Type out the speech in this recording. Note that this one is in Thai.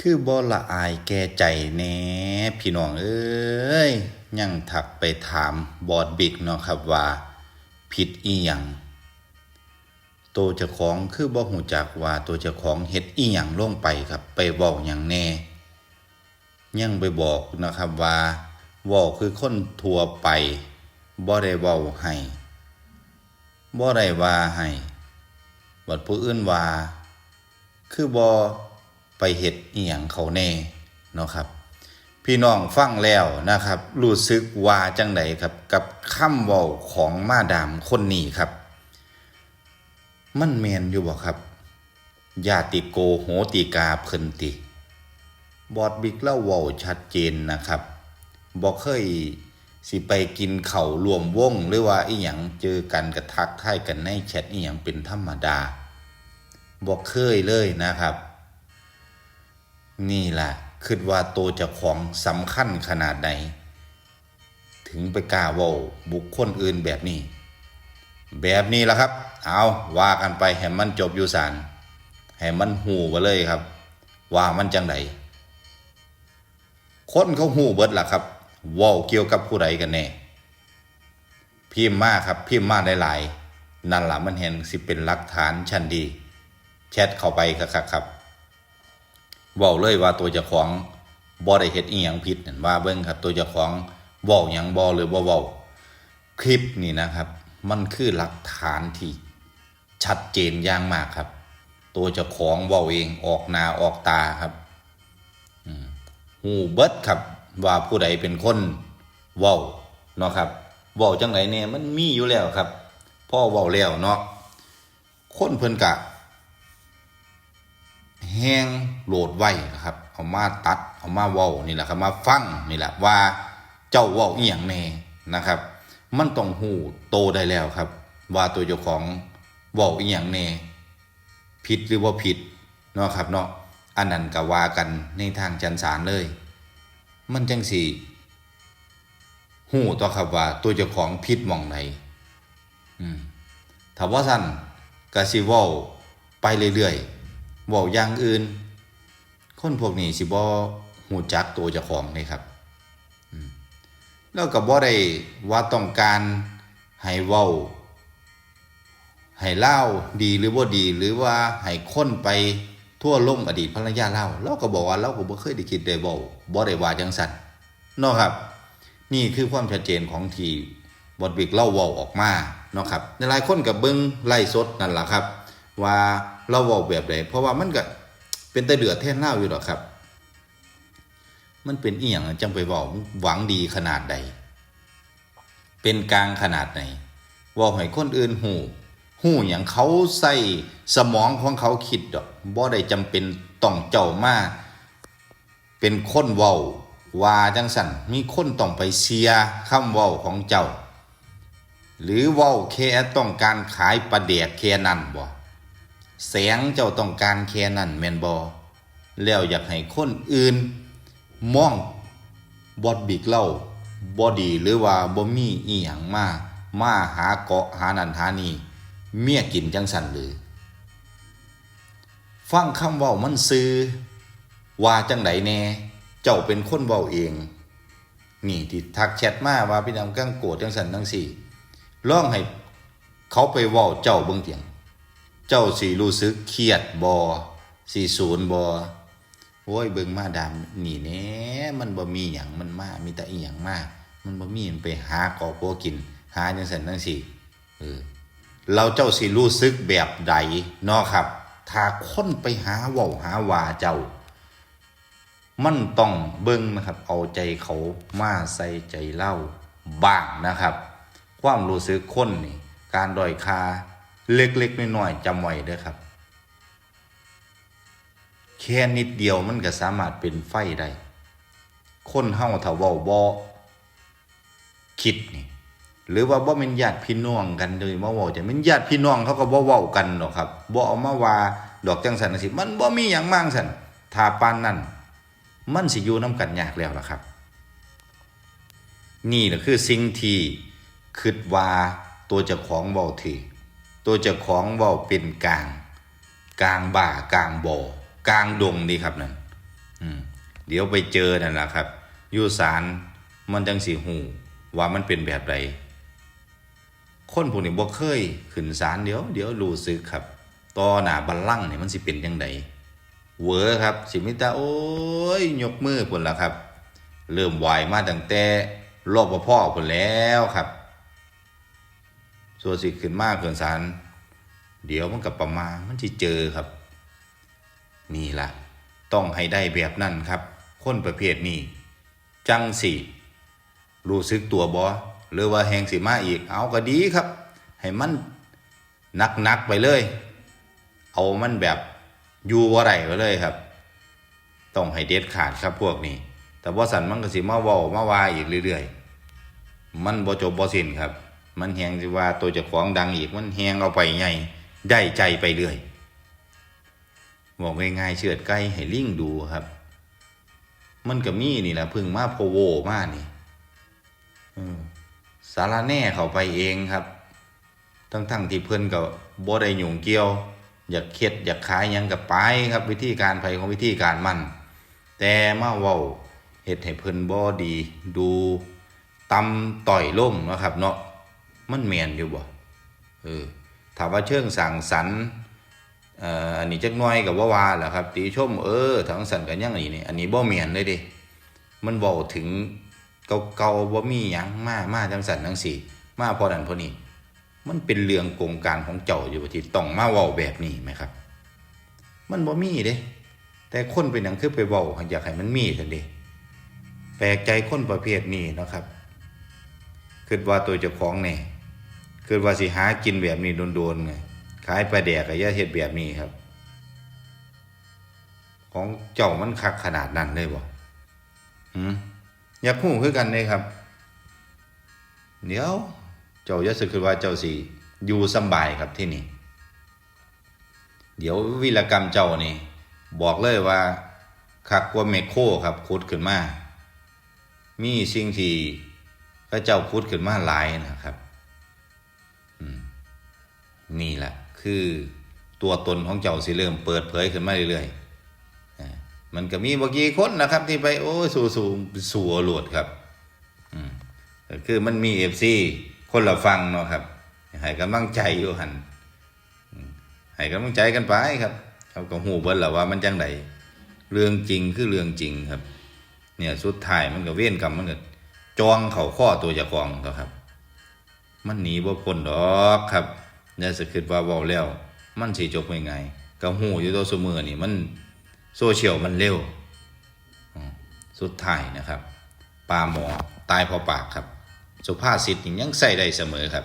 คือบ่ละอายแก่ใจแน่พี่น้องเอ้ยยังถักไปถามบอดบิ๊กเนาะครับว่า ผิดอีหยังตัวเจ้าของคือบ่ฮู้จักว่าตัวเจ้าของเฮ็ดอีหยังลงไปครับ ไปเว้าหยังแน่ ยังไปบอกนะครับว่าเว้าคือคนทั่วไปบ่ได้เว้าให้บ่ได้ว่าให้บัดผู้อื่นว่า คือบ่ ไปเฮ็ดอีหยังเขาแน่เนาะครับ พี่น้องฟังแล้วนะครับ รู้สึกว่าจังไดครับกับคำเว้าของมาดามคนนี้ครับ มันแมนอยู่บ่ครับญาติโกโหติกาเพิ่นติบอดบิ๊กเล่าเว้าชัดเจนนะครับบ่เคยสิไปกินเข่ารวมวงหรือว่าอีหยังเจอกันกระทักทายกันในแชทอีหยังเป็นธรรมดาบ่เคยเลยนะครับ นี่ล่ะคิดว่าตัวเจ้าของสำคัญขนาดใดถึงไปกล้าว้าบุคคลอื่นแบบนี้ แบบนี้ล่ะครับ เอาว่ากันไปให้มันจบอยู่ศาลให้มันหูไปเลยครับ ว่ามันจังไดคนเขาหูเบิดล่ะครับว้าเกี่ยวกับผู้ใดกันแน่พิมพ์มาครับพิมพ์มาหลายๆนั่นล่ะมันเห็นสิเป็นหลักฐานชั้นดี แชทเข้าไปครับครับ ว้าเลยว่าตัวเจ้าของบ่ได้เฮ็ดอีหยังผิดนั่นว่าเบิ่งครับตัวเจ้าของเว้าหยังบ่หรือบ่เว้าคลิปนี่นะครับ มันคือหลักฐานที่ชัดเจนอย่างมากครับ ตัวเจ้าของเว้าเองออกหน้าออกตาครับหูเบิดครับว่าผู้ใดเป็นคนเว้าเนาะครับเว้าจังไดเนี่ยมันมีอยู่แล้วครับพ่อเว้าแล้วเนาะคนเพิ่นกะ แห้งโหลดไว้นะครับ เอามาตัด เอามาเว้านี่แหละครับ มาฟังนี่แหละว่าเจ้าเว้าอียงแน่นะครับ มันต้องหูโตได้แล้วครับ ว่าตัวเจ้าของเว้าอียงแน่ผิดหรือว่าผิดเนาะครับเนาะอันนั้นก็ว่ากันในทางจันสารเลย มันจังสีหูต่อครับว่า ตัวเจ้าของผิดมองไหนอืมถ้าว่าสั้นก็สิว้าไปเรื่อยๆ เว้าอย่างอื่น คนพวกนี้สิบ่หูจักตัวเจ้าของเลยครับแล้วก็บ่ได้ว่าต้องการให้เว้าให้เล่าดีหรือว่าดี หรือว่าให้คนไปทั่วโลกอดีตภรรยาเล่าเราก็บอกว่าเราก็บ่เคยได้คิดได้เว้าบ่ได้ว่าจังซั่นเนาะครับ นี่คือความชัดเจนของทีบอดบิกเล่าเว้าออกมาเนาะครับหลายคนก็เบิ่งไล่สดนั่นแหละครับ ว่า เราเว้าแบบใดเพราะว่ามันก็เป็นแต่เดือดแทนเล่าอยู่หรอกครับ มันเป็นเอียงจังไปเว้าหวังดีขนาดใด เป็นกลางขนาดไหนว่าให้คนอื่นหูหูอย่างเขาใส่สมองของเขาคิดดอกบ่ได้จำเป็นต้องเจ้ามาเป็นคนเว้าว่าจังสันมีคนต้องไปเสียคำเว้าของเจ้า หรือเว้าแค่ต้องการขายประเดกแค่นั้นบ่ แสงเจ้าต้องการแค่นั้นแม่นบ่แล้วอยากให้คนอื่นมองบอดบิกเล่าบอดีหรือว่าบ่มีอีหยังมามาหาเกาะหานันหานี่เมียกินจังสันหรือฟังคำเว้ามันซื้อว่าจังไดแน่ เจ้าเป็นคนเว้าเอง นี่ที่ทักแชทมาว่าพี่น้ำกังโกรธจังสันจังสี่ลองให้เขาไปเว้าเจ้าเบิ่งเตียง เจ้าสิรู้สึกเครียดบ่สิศูนย์บ่โอ้ยเบิ่งมาดามนี่แหน่มันบ่มีหยังมันมามีแต่อีหยังมามันบ่มีมันไปหากอบโปกิน หาจังซั่นจังซี่เออเราเจ้าสิรู้สึกแบบใดเนาะครับ ถ้าคนไปหาเว้าหาว่าเจ้า มันต้องเบิ่งนะครับ เอาใจเขามาใส่ใจเล่าบ้างนะครับ ความรู้สึกคนนี่การด้อยค่า เล็กๆน้อยๆจำไว้เด้อครับ แค่นิดเดียวมันก็สามารถเป็นไฟได้คนเฮาถ้าเว้าบ่คิดนี่ หรือว่าบ่แม่นญาติพี่น้องกันเลยมาเว้าจะแม่นญาติพี่น้องเขาก็บ่เว้ากันหรอกครับบ่เอามาว่าดอกจังสันจังซี่มันบ่มีหยังมั่งซั่นถ้าปานนั้นมันสิอยู่นํกันยากแล้วล่ะครับ นี่แหละคือสิ่งที่คิดว่าตัวเจ้าของเว้าถือ ตัวเจ้าของเว้าเป็นกลาง กลางบ่ากลางบ่อกลางดงนี่ครับนั่นเดี๋ยวไปเจอนั่นแหละครับอยู่ศาลมันจังสีหูว่ามันเป็นแบบใดคนพวกนี้บ่เคยขึ้นศาลเดี๋ยวเดี๋ยวรู้สึกครับต่อหน้าบัลลังก์นี่มันสิเป็นจังไดเวอครับสิมิตาโอ้ยยกมือพุ่นละครับ เริ่มไหวมาตั้งแต่รอบพ่อพุ่นแล้วครับ ส่วสิขึ้นมากเกินศาลเดี๋ยวมันกับประมาณมันสิเจอครับ นี่ล่ะต้องให้ได้แบบนั้นครับ คนประเภทนี้ จังสิรู้สึกตัวบอหรือว่าแหงสิมาอีก เอาก็ดีครับ ให้มันนักๆไปเลย เอามันแบบอยู่ว่าไรไปเลยครับ ต้องให้เด็ดขาดครับพวกนี้ แต่ว่าสันมันก็สิมาว้ามาว่าอีกเรื่อยๆ มันบ่จบบ่สิ้นครับ มันแหงสิว่าตัวเจ้าของดังอีกมันแหงเอาไปไงได้ใจไปเรื่อยบอกง่ายๆเชือดไก่ให้ลิงดูครับ มันก็มีนี่แหละพึ่งมาโพโวมานี่สารแน่เขาไปเองครับ ทั้งๆที่เพิ่นก็บ่ได้หยุ่งเกี่ยว อยากเค็ดอยากขายยังกับไปครับ วิธีการไปของวิธีการมัน แต่มาเว้าเฮ็ดให้เพิ่นบ่ดี ดูตำต่อยล่มนะครับ เนาะ มันแมนอยู่บ่เออถามว่าเชิงสั่งสรรอันนี้จักน้อยกับว่าวาแหละครับ ตีชมเออถังสันกันยังนี่นี่อันนี้บ่เมียนเลยเดิมันเว้าถึงเก่าๆบ่มียังมามาจังสันจังสี่ มาพอนั้นพอนี้มันเป็นเรื่องโกงการของเจ้าอยู่ว่ที่ต้องมาเว้าแบบนี้ไหมครับ มันบ่มีเด้ แต่คนเป็นหยังคือไปเว้าอยากให้มันมีซั่นเด้แปลกใจคนประเภทนี้นะครับคิดว่าตัวเจ้าของแน่ คิดว่าสิหากินแบบนี้โดนๆไงขายปลาแดกกับยาเฮ็ดแบบนี้ครับ ของเจ้ามันคักขนาดนั้นเลยบ่หืมอยากฮู้คือกันเลยครับ เดี๋ยว เจ้าย่าสึกคือว่าเจ้าสิอยู่สบายครับที่นี่ เดี๋ยววีรกรรมเจ้านี่ บอกเลยว่าคักกว่าเมโคครับขุดขึ้นมา มีสิ่งที่พระเจ้าขุดขึ้นมาหลายนะครับ นี่แหละคือตัวตนของเจ้าสิเริ่มเปิดเผยขึ้นมาเรื่อยๆมันก็มีบางกี่คนนะครับ ที่ไปโอ้ยสู่สู่สู่อรวดครับคือมันมีเอฟซีคนละฟังเนาะครับให้กำลังใจอยู่หันอืมให้กำลังใจกันไปครับเขาก็หูเบิ้ลแหละว่ามันจังไดเรื่องจริงคือเรื่องจริงครับ เนี่ยสุดท้ายมันก็เว้นกรรมมันก็จองเข่าข้อตัวจ้าของตัวครับ มันหนีบ่พ้นดอกครับ เนี่ยสะคิดว่าเว้าแล้ว มันสิจบยังไงก็หูอยู่ตัวเสมือนี่มันโซเชียลมันเร็วสุดท้ายนะครับปลาหมอตายพอปากครับ สุภาษิตยังใส่ได้เสมอครับ